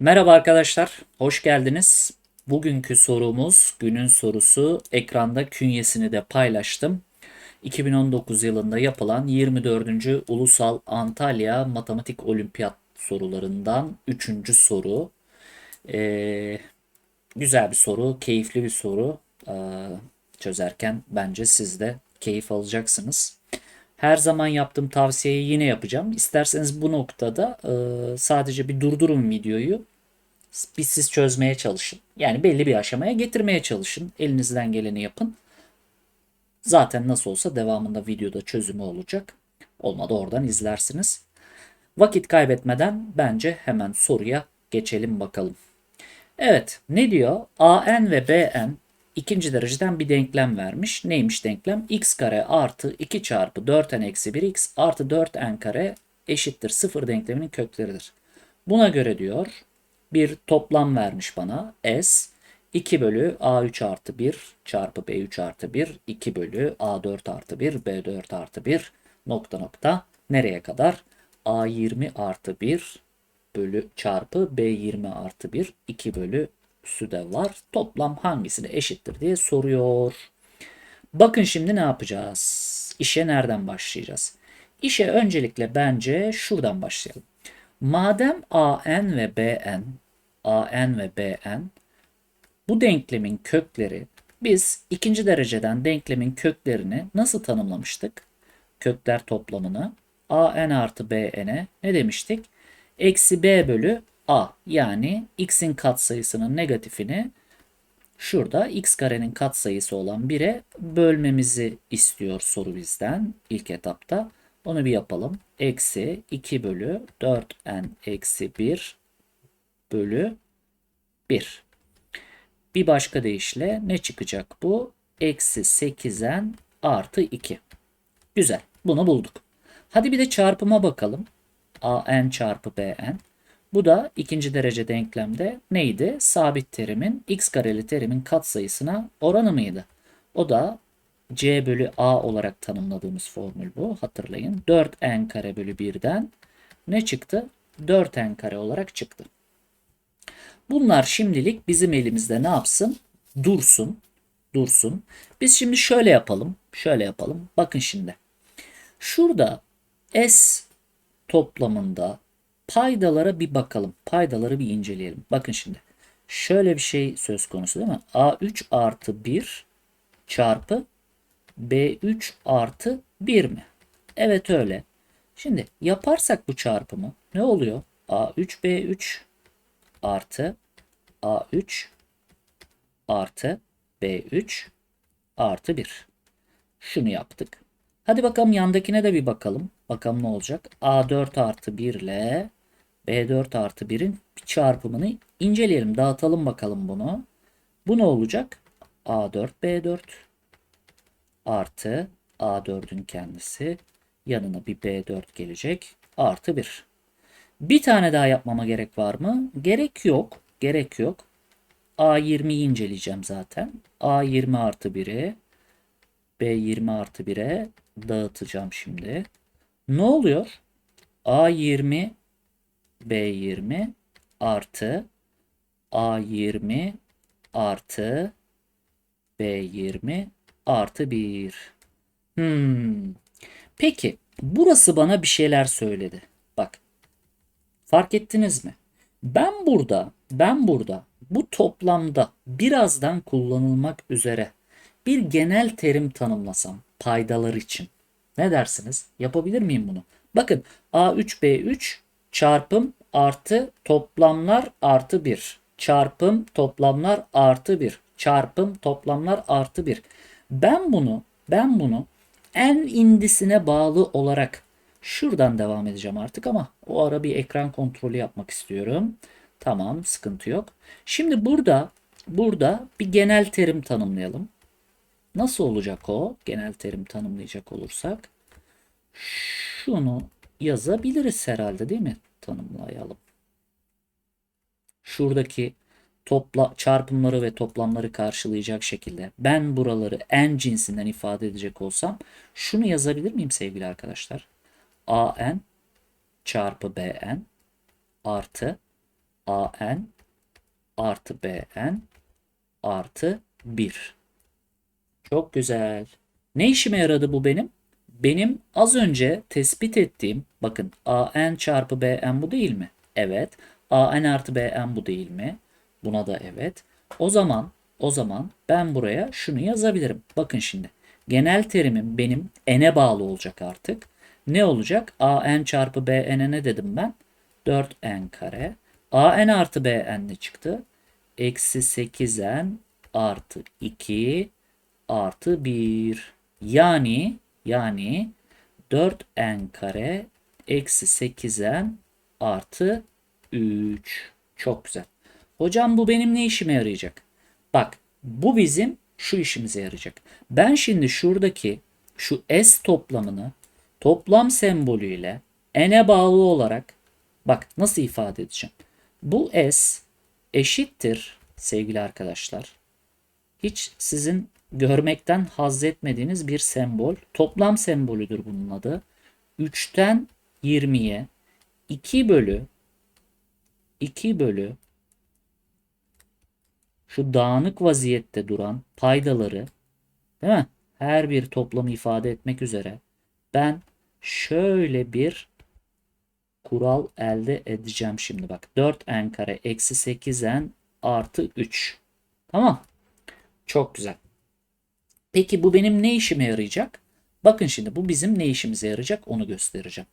Merhaba arkadaşlar, hoş geldiniz. Bugünkü sorumuz, günün sorusu. Ekranda künyesini de paylaştım. 2019 yılında yapılan 24. Ulusal Antalya Matematik Olimpiyat sorularından 3. soru. Ee, güzel bir soru, keyifli bir soru. Ee, çözerken bence siz de keyif alacaksınız. Her zaman yaptığım tavsiyeyi yine yapacağım. İsterseniz bu noktada e, sadece bir durdurun videoyu. Bir siz çözmeye çalışın. Yani belli bir aşamaya getirmeye çalışın. Elinizden geleni yapın. Zaten nasıl olsa devamında videoda çözümü olacak. Olmadı oradan izlersiniz. Vakit kaybetmeden bence hemen soruya geçelim bakalım. Evet ne diyor? AN ve BN ikinci dereceden bir denklem vermiş. Neymiş denklem? x kare artı 2 çarpı 4n eksi 1x artı 4n kare eşittir 0 denkleminin kökleridir. Buna göre diyor bir toplam vermiş bana. S 2 bölü A3 artı 1 çarpı B3 artı 1 2 bölü A4 artı 1 B4 artı 1 nokta nokta nereye kadar? A20 artı 1 bölü çarpı B20 artı 1 2 bölü de var. Toplam hangisine eşittir diye soruyor. Bakın şimdi ne yapacağız? İşe nereden başlayacağız? İşe öncelikle bence şuradan başlayalım. Madem AN ve BN, AN ve BN bu denklemin kökleri biz ikinci dereceden denklemin köklerini nasıl tanımlamıştık? Kökler toplamını AN artı BN'e ne demiştik? Eksi B bölü A yani x'in katsayısının negatifini şurada x karenin katsayısı olan 1'e bölmemizi istiyor soru bizden ilk etapta. Onu bir yapalım. Eksi 2 bölü 4n eksi 1 bölü 1. Bir başka deyişle ne çıkacak bu? Eksi 8n artı 2. Güzel. Bunu bulduk. Hadi bir de çarpıma bakalım. an çarpı bn. Bu da ikinci derece denklemde neydi? Sabit terimin x kareli terimin katsayısına oranı mıydı? O da c bölü a olarak tanımladığımız formül bu. Hatırlayın. 4n kare bölü 1'den ne çıktı? 4n kare olarak çıktı. Bunlar şimdilik bizim elimizde ne yapsın? Dursun. Dursun. Biz şimdi şöyle yapalım. Şöyle yapalım. Bakın şimdi. Şurada S toplamında paydalara bir bakalım. Paydaları bir inceleyelim. Bakın şimdi. Şöyle bir şey söz konusu değil mi? A3 artı 1 çarpı B3 artı 1 mi? Evet öyle. Şimdi yaparsak bu çarpımı ne oluyor? A3 B3 artı A3 artı B3 artı 1. Şunu yaptık. Hadi bakalım yandakine de bir bakalım. Bakalım ne olacak? A4 artı 1 ile B4 artı 1'in çarpımını inceleyelim. Dağıtalım bakalım bunu. Bu ne olacak? A4 B4 artı A4'ün kendisi yanına bir B4 gelecek. Artı 1. Bir tane daha yapmama gerek var mı? Gerek yok. Gerek yok. A20'yi inceleyeceğim zaten. A20 artı 1'i B20 artı 1'e dağıtacağım şimdi. Ne oluyor? A20 B20 artı A20 artı B20 artı 1. Hmm. Peki burası bana bir şeyler söyledi. Bak fark ettiniz mi? Ben burada ben burada bu toplamda birazdan kullanılmak üzere bir genel terim tanımlasam paydalar için. Ne dersiniz? Yapabilir miyim bunu? Bakın A3B3 çarpım artı toplamlar artı 1. Çarpım toplamlar artı 1. Çarpım toplamlar artı 1. Ben bunu ben bunu en indisine bağlı olarak şuradan devam edeceğim artık ama o ara bir ekran kontrolü yapmak istiyorum. Tamam sıkıntı yok. Şimdi burada burada bir genel terim tanımlayalım. Nasıl olacak o? Genel terim tanımlayacak olursak. Şunu yazabiliriz herhalde değil mi? Tanımlayalım. Şuradaki topla çarpımları ve toplamları karşılayacak şekilde ben buraları n cinsinden ifade edecek olsam şunu yazabilir miyim sevgili arkadaşlar? an çarpı bn artı an artı bn artı 1. Çok güzel. Ne işime yaradı bu benim? Benim az önce tespit ettiğim bakın an çarpı bn bu değil mi? Evet. an artı bn bu değil mi? Buna da evet. O zaman o zaman ben buraya şunu yazabilirim. Bakın şimdi. Genel terimim benim n'e bağlı olacak artık. Ne olacak? an çarpı bn'e ne dedim ben? 4n kare. an artı bn ne çıktı? Eksi 8n artı 2 artı 1. Yani yani 4n kare eksi 8n artı 3. Çok güzel. Hocam bu benim ne işime yarayacak? Bak bu bizim şu işimize yarayacak. Ben şimdi şuradaki şu s toplamını toplam sembolüyle n'e bağlı olarak bak nasıl ifade edeceğim. Bu s eşittir sevgili arkadaşlar. Hiç sizin görmekten haz etmediğiniz bir sembol. Toplam sembolüdür bunun adı. 3'ten 20'ye 2 bölü 2 bölü şu dağınık vaziyette duran paydaları değil mi? Her bir toplamı ifade etmek üzere ben şöyle bir kural elde edeceğim şimdi bak. 4n kare eksi 8n artı 3. Tamam. Çok güzel. Peki bu benim ne işime yarayacak? Bakın şimdi bu bizim ne işimize yarayacak onu göstereceğim.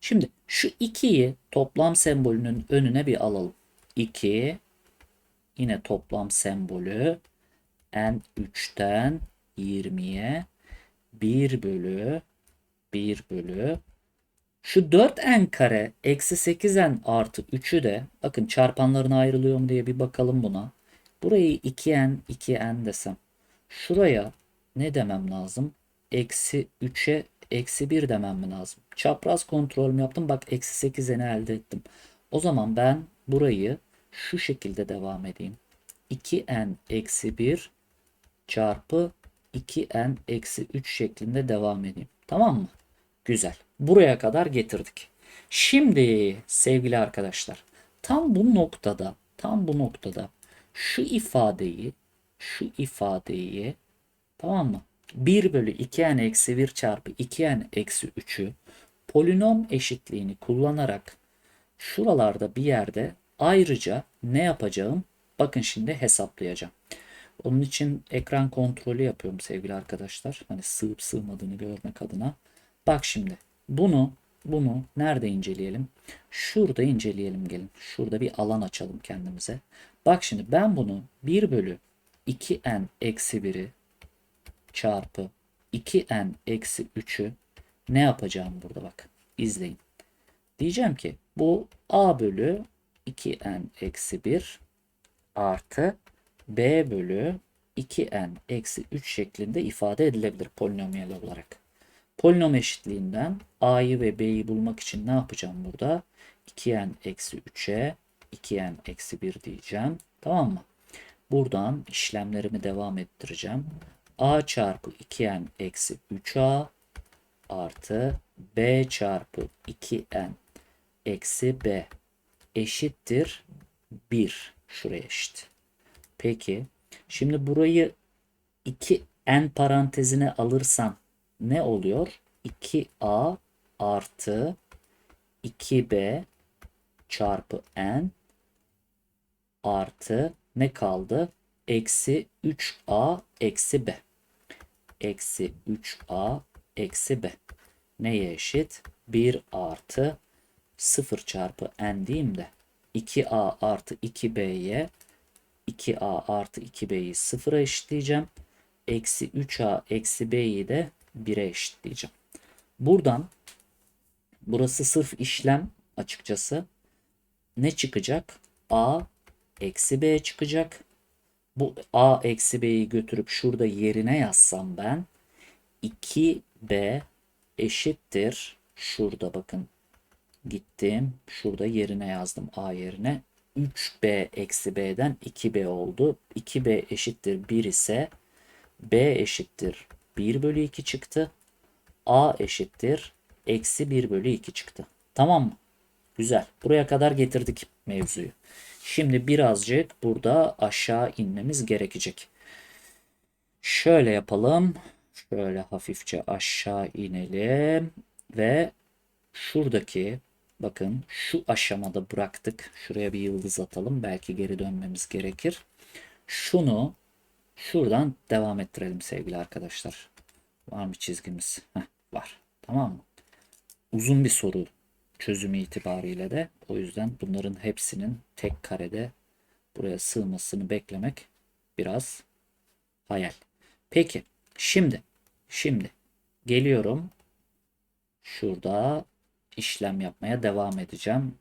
Şimdi şu 2'yi toplam sembolünün önüne bir alalım. 2 yine toplam sembolü n 3'ten 20'ye 1 bölü 1 bölü şu 4n kare eksi 8n artı 3'ü de bakın çarpanlarına ayrılıyor mu diye bir bakalım buna. Burayı 2n 2n desem. Şuraya ne demem lazım? Eksi 3'e eksi 1 demem mi lazım? Çapraz kontrolümü yaptım. Bak eksi 8'ini elde ettim. O zaman ben burayı şu şekilde devam edeyim. 2n eksi 1 çarpı 2n eksi 3 şeklinde devam edeyim. Tamam mı? Güzel. Buraya kadar getirdik. Şimdi sevgili arkadaşlar tam bu noktada tam bu noktada şu ifadeyi şu ifadeyi tamam mı? 1 bölü 2n eksi 1 çarpı 2n eksi 3'ü polinom eşitliğini kullanarak şuralarda bir yerde ayrıca ne yapacağım? Bakın şimdi hesaplayacağım. Onun için ekran kontrolü yapıyorum sevgili arkadaşlar. Hani sığıp sığmadığını görmek adına. Bak şimdi bunu bunu nerede inceleyelim? Şurada inceleyelim gelin. Şurada bir alan açalım kendimize. Bak şimdi ben bunu 1 bölü 2n eksi 1'i çarpı 2n eksi 3'ü ne yapacağım burada bak. İzleyin. Diyeceğim ki bu a bölü 2n eksi 1 artı b bölü 2n eksi 3 şeklinde ifade edilebilir polinomiyel olarak. Polinom eşitliğinden a'yı ve b'yi bulmak için ne yapacağım burada? 2n eksi 3'e 2n eksi 1 diyeceğim. Tamam mı? Buradan işlemlerimi devam ettireceğim. A çarpı 2n eksi 3a artı b çarpı 2n eksi b eşittir 1. Şuraya eşit. Peki. Şimdi burayı 2n parantezine alırsam ne oluyor? 2a artı 2b çarpı n artı ne kaldı? Eksi 3a eksi b. Eksi 3a eksi b. Neye eşit? 1 artı 0 çarpı n diyeyim de 2a artı 2b'ye 2a artı 2b'yi 0'a eşitleyeceğim. Eksi 3a eksi b'yi de 1'e eşitleyeceğim. Buradan burası sırf işlem açıkçası. Ne çıkacak? A eksi B çıkacak. Bu A eksi B'yi götürüp şurada yerine yazsam ben 2B eşittir. Şurada bakın gittim. Şurada yerine yazdım A yerine. 3B eksi B'den 2B oldu. 2B eşittir 1 ise B eşittir 1 bölü 2 çıktı. A eşittir eksi 1 bölü 2 çıktı. Tamam mı? Güzel. Buraya kadar getirdik mevzuyu. Şimdi birazcık burada aşağı inmemiz gerekecek. Şöyle yapalım. Şöyle hafifçe aşağı inelim ve şuradaki bakın şu aşamada bıraktık. Şuraya bir yıldız atalım. Belki geri dönmemiz gerekir. Şunu şuradan devam ettirelim sevgili arkadaşlar. Var mı çizgimiz? Heh, var. Tamam mı? Uzun bir soru çözümü itibariyle de o yüzden bunların hepsinin tek karede buraya sığmasını beklemek biraz hayal. Peki şimdi şimdi geliyorum. Şurada işlem yapmaya devam edeceğim.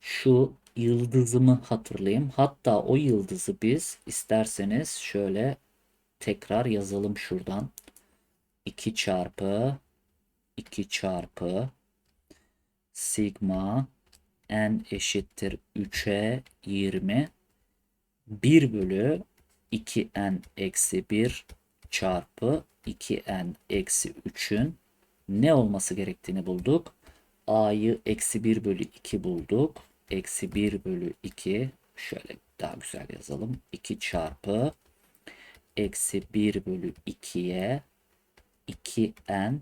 Şu yıldızımı hatırlayayım. Hatta o yıldızı biz isterseniz şöyle tekrar yazalım şuradan. 2 çarpı 2 çarpı sigma n eşittir 3'e 20 1 bölü 2n eksi 1 çarpı 2n eksi 3'ün ne olması gerektiğini bulduk. a'yı eksi 1 bölü 2 bulduk. Eksi 1 bölü 2 şöyle daha güzel yazalım. 2 çarpı eksi 1 bölü 2'ye 2n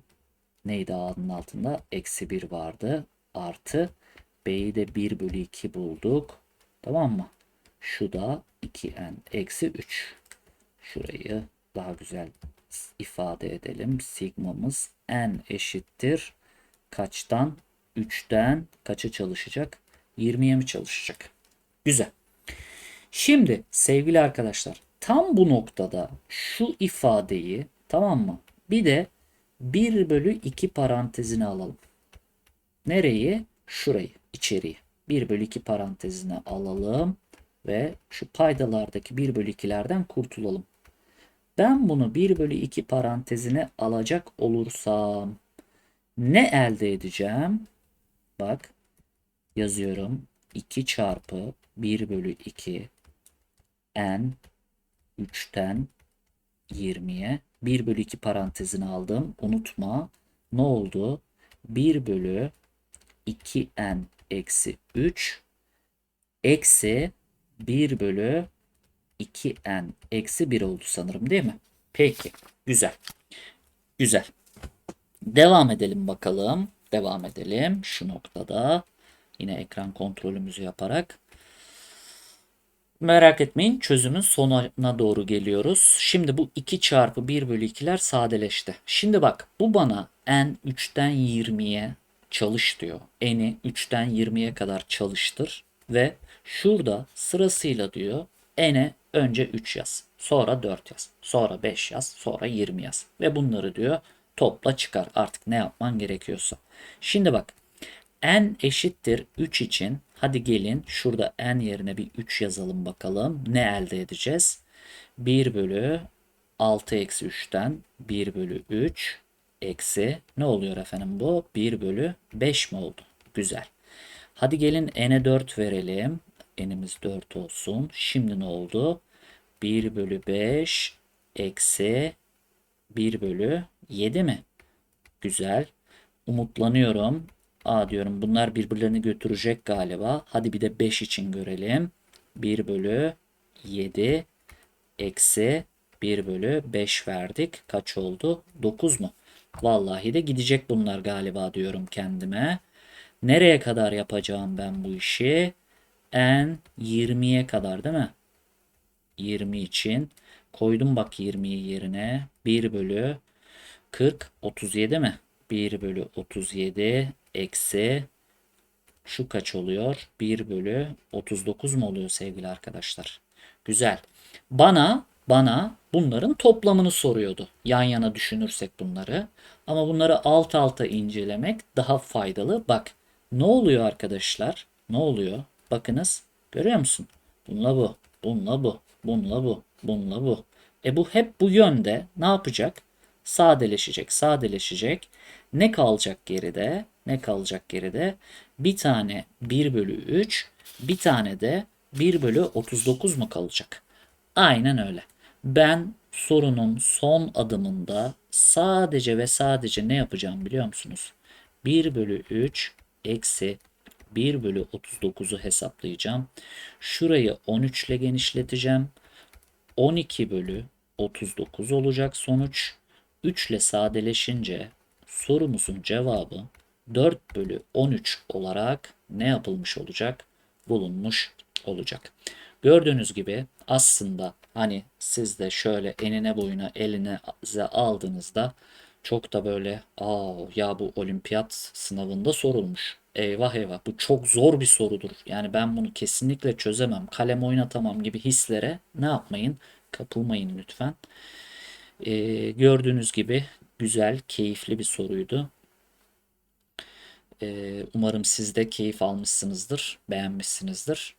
neydi a'nın altında? Eksi 1 vardı. Artı b'yi de 1 bölü 2 bulduk. Tamam mı? Şu da 2n eksi 3. Şurayı daha güzel ifade edelim. Sigmamız n eşittir. Kaçtan? 3'ten kaça çalışacak? 20'ye mi çalışacak? Güzel. Şimdi sevgili arkadaşlar tam bu noktada şu ifadeyi tamam mı? Bir de 1 bölü 2 parantezine alalım. Nereyi? Şurayı, içeriği. 1 bölü 2 parantezine alalım ve şu paydalardaki 1 bölü 2'lerden kurtulalım. Ben bunu 1 bölü 2 parantezine alacak olursam ne elde edeceğim? Bak yazıyorum. 2 çarpı 1 bölü 2 n 3'ten 20'ye 1 bölü 2 parantezini aldım. Unutma ne oldu? 1 bölü 2n eksi 3 eksi 1 bölü 2n eksi 1 oldu sanırım değil mi? Peki. Güzel. Güzel. Devam edelim bakalım. Devam edelim. Şu noktada yine ekran kontrolümüzü yaparak. Merak etmeyin çözümün sonuna doğru geliyoruz. Şimdi bu 2 çarpı 1 bölü 2'ler sadeleşti. Şimdi bak bu bana n 3'ten 20'ye çalış diyor. N'i 3'ten 20'ye kadar çalıştır ve şurada sırasıyla diyor n'e önce 3 yaz, sonra 4 yaz, sonra 5 yaz, sonra 20 yaz ve bunları diyor topla çıkar artık ne yapman gerekiyorsa. Şimdi bak n eşittir 3 için hadi gelin şurada n yerine bir 3 yazalım bakalım ne elde edeceğiz. 1 bölü 6 eksi 3'ten 1 bölü 3 eksi ne oluyor efendim bu? 1 bölü 5 mi oldu? Güzel. Hadi gelin n'e 4 verelim. n'imiz 4 olsun. Şimdi ne oldu? 1 bölü 5 eksi 1 bölü 7 mi? Güzel. Umutlanıyorum. A diyorum bunlar birbirlerini götürecek galiba. Hadi bir de 5 için görelim. 1 bölü 7 eksi 1 bölü 5 verdik. Kaç oldu? 9 mu? Vallahi de gidecek bunlar galiba diyorum kendime. Nereye kadar yapacağım ben bu işi? N 20'ye kadar değil mi? 20 için. Koydum bak 20'yi yerine. 1 bölü 40 37 mi? 1 bölü 37 eksi şu kaç oluyor? 1 bölü 39 mu oluyor sevgili arkadaşlar? Güzel. Bana bana bunların toplamını soruyordu. Yan yana düşünürsek bunları. Ama bunları alt alta incelemek daha faydalı. Bak ne oluyor arkadaşlar? Ne oluyor? Bakınız görüyor musun? Bununla bu, bununla bu, bununla bu, bununla bu. E bu hep bu yönde ne yapacak? Sadeleşecek, sadeleşecek. Ne kalacak geride? Ne kalacak geride? Bir tane 1 bölü 3, bir tane de 1 bölü 39 mu kalacak? Aynen öyle. Ben sorunun son adımında sadece ve sadece ne yapacağım biliyor musunuz? 1 bölü 3 eksi 1 bölü 39'u hesaplayacağım. Şurayı 13 ile genişleteceğim. 12 bölü 39 olacak sonuç. 3 ile sadeleşince sorumuzun cevabı 4 bölü 13 olarak ne yapılmış olacak? Bulunmuş olacak. Gördüğünüz gibi aslında hani siz de şöyle enine boyuna elinize aldığınızda çok da böyle aa ya bu olimpiyat sınavında sorulmuş. Eyvah eyvah bu çok zor bir sorudur. Yani ben bunu kesinlikle çözemem. Kalem oynatamam gibi hislere ne yapmayın? Kapılmayın lütfen. Ee, gördüğünüz gibi güzel, keyifli bir soruydu. Ee, umarım siz de keyif almışsınızdır, beğenmişsinizdir.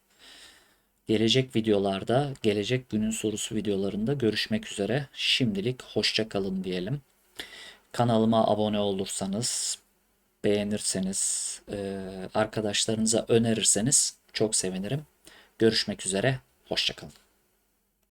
Gelecek videolarda, gelecek günün sorusu videolarında görüşmek üzere. Şimdilik hoşça kalın diyelim. Kanalıma abone olursanız, beğenirseniz, e, arkadaşlarınıza önerirseniz çok sevinirim. Görüşmek üzere, hoşça kalın.